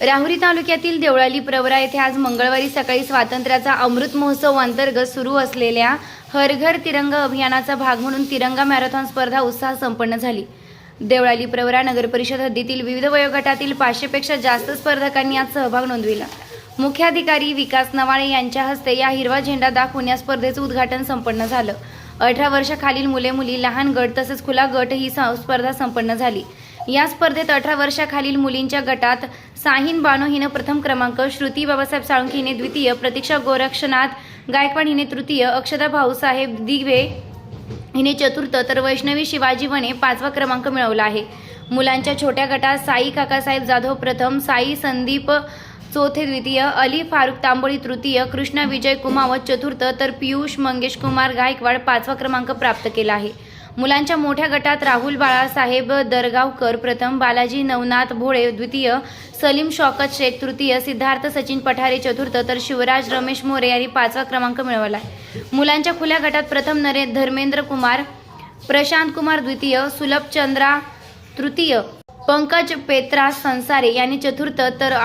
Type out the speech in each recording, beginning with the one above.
राहुरी तालुक्यातील देवळाली प्रवरा येथे आज मंगळवारी सकाळी स्वातंत्र्याचा अमृत महोत्सव अंतर्गत सुरू असलेल्या हरघर तिरंगा अभियानाचा भाग म्हणून तिरंगा मॅरेथॉन स्पर्धा उत्साह संपन्न झाली. देवळाली प्रवरा नगर परिषद हद्दीतील विविध वयोगटातील पाचशेपेक्षा जास्त स्पर्धकांनी आज सहभाग नोंदविला. मुख्याधिकारी विकास नवाळे यांच्या हस्ते या हिरवा झेंडा दाखवून या स्पर्धेचं उद्घाटन संपन्न झालं. अठरा वर्षाखालील मुले मुली लहान गट तसेच खुला गट ही स्पर्धा संपन्न झाली. या स्पर्धेत अठरा वर्षाखालील मुलींच्या गटात साहिन बानो हिनं प्रथम क्रमांक श्रुती बाबासाहेब साळुंखे हिने द्वितीय प्रतीक्षा गोरक्षनाथ गायकवाड हिने तृतीय अक्षदा भाऊसाहेब दिघवे हिने चतुर्थ तर वैष्णवी शिवाजी वने पाचवा क्रमांक मिळवला आहे. मुलांच्या छोट्या गटात साई काकासाहेब जाधव प्रथम साई संदीप चौथे द्वितीय अली फारुख तांबोळी तृतीय कृष्णा विजय कुमावत चतुर्थ तर पियुष मंगेश कुमार गायकवाड पाचवा क्रमांक प्राप्त केला आहे. मुलांच्या मोठ्या गटात राहुल बाळासाहेब दरगावकर प्रथम बालाजी नवनाथ भोळे द्वितीय सलीम शौकत शेख तृतीय सिद्धार्थ सचिन पठारे चतुर्थ तर शिवराज रमेश मोरे यांनी पाचवा क्रमांक मिळवला आहे मुलांच्या खुल्या गटात प्रथम नरे धर्मेंद्र कुमार प्रशांत कुमार द्वितीय सुलभ चंद्रा तृतीय पंकज पेत्रा संसारे यांनी चतुर्थ तर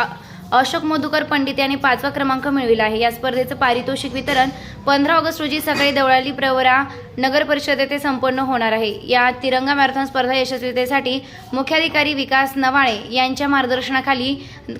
अशोक मधुकर पंडित यांनी पाचवा क्रमांक मिळविला आहे. या स्पर्धेचं पारितोषिक वितरण पंधरा ऑगस्ट रोजी सकाळी दवळाली प्रवरा नगर परिषद येथे संपन्न होणार आहे. या तिरंगा मॅरेथॉन स्पर्धा यशस्वीतेसाठी मुख्याधिकारी विकास नवाळे यांच्या मार्गदर्शनाखाली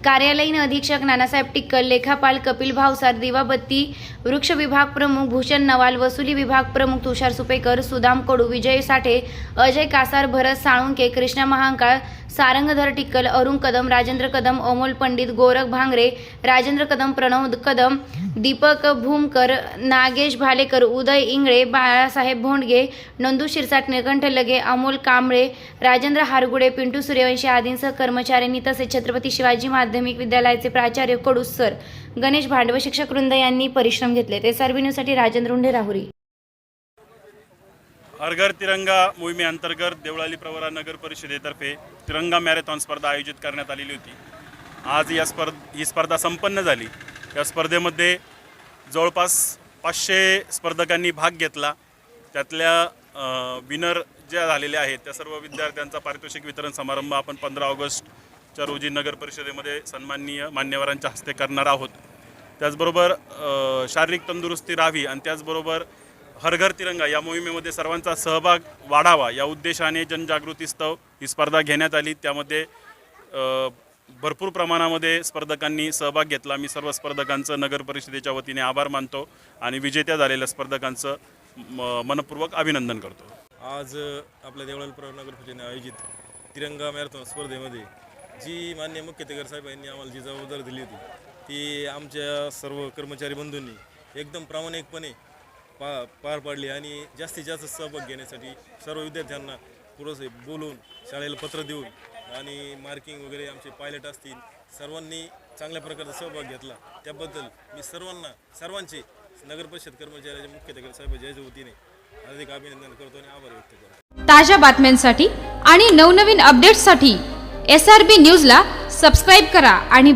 कार्यालयीन अधीक्षक नानासाहेब टिक्कल लेखापाल कपिल भावसार दिवाबत्ती वृक्ष विभाग प्रमुख भूषण नवाल वसुली विभाग प्रमुख तुषार सुपेकर सुदाम कडू विजय साठे अजय कासार भरत साळुंके कृष्णा महांकाळ सारंगधर टिक्कल अरुण कदम राजेंद्र कदम अमोल पंडित गोरख भांगरे राजेंद्र कदम प्रणव कदम दीपक भूमकर नागेश भालेकर उदय इंगळे बाळासाहेब साहेब भोंडगे नंदू शिरसाट निळकंठ लगे अमोल कांबळे राजेंद्र हारगुडे पिंटू सूर्यवंशी आदींसह कर्मचाऱ्यांनी तसेच छत्रपती शिवाजी माध्यमिक विद्यालयाचे प्राचार्य कडूस सर गणेश भांडव शिक्षक वृंद यांनी परिश्रम घेतले. ते सर्विन्यूसाठी राजेंद्र उंडे राहुरी. हरघर तिरंगा मोहिमेअंतर्गत देवळाली प्रवरा नगर परिषदेतर्फे तिरंगा मॅरेथॉन स्पर्धा आयोजित करण्यात आलेली होती. आज या स्पर्ध ही स्पर्धा संपन्न झाली. या स्पर्धेमध्ये जवळपास पाचशे स्पर्धकांनी भाग घेतला. त्यातल्या विनर ज्या झालेल्या आहेत त्या सर्व विद्यार्थ्यांचा पारितोषिक वितरण समारंभ आपण पंधरा ऑगस्टच्या रोजी नगर परिषदेमध्ये सन्माननीय मान्यवरांच्या हस्ते करणार आहोत. त्याचबरोबर शारीरिक तंदुरुस्ती राहावी आणि त्याचबरोबर हर घर तिरंगा या मोहिमेमध्ये सर्वांचा सहभाग वाढावा या उद्देशाने जनजागृतीस्तव ही स्पर्धा घेण्यात आली. त्यामध्ये भरपूर प्रमाणामध्ये स्पर्धकांनी सहभाग घेतला. मी सर्व स्पर्धकांचं नगर परिषदेच्या वतीने आभार मानतो आणि विजेत्या झालेल्या स्पर्धकांचं म- मनपूर्वक अभिनंदन करतो. आज आपल्या देवळाल प्रवनगर पूजेने आयोजित तिरंगा मॅरेथॉन स्पर्धेमध्ये जी मान्य मुख्याधिकारी साहेब यांनी आम्हाला जी जबाबदारी दिली होती ती आमच्या सर्व कर्मचारी बंधूंनी एकदम प्रामाणिकपणे पा पार पाडली आणि जास्तीत जास्त सहभाग घेण्यासाठी सर्व विद्यार्थ्यांना पुरेसे बोलून शाळेला पत्र देऊन आणि मार्किंग वगैरे आमचे पायलट असतील सर्वांनी चांगल्या प्रकारचा सहभाग घेतला. त्याबद्दल मी सर्वांना सर्वांचे नगर परिषद कर्मचाऱ्याच्या मुख्याधिकारी साहेबांच्या वतीने हार्दिक अभिनंदन करतो आणि आभार व्यक्त करतो. ताज्या बातम्यांसाठी आणि नवनवीन अपडेट्ससाठी एस आर बी न्यूजला सबस्क्राईब करा आणि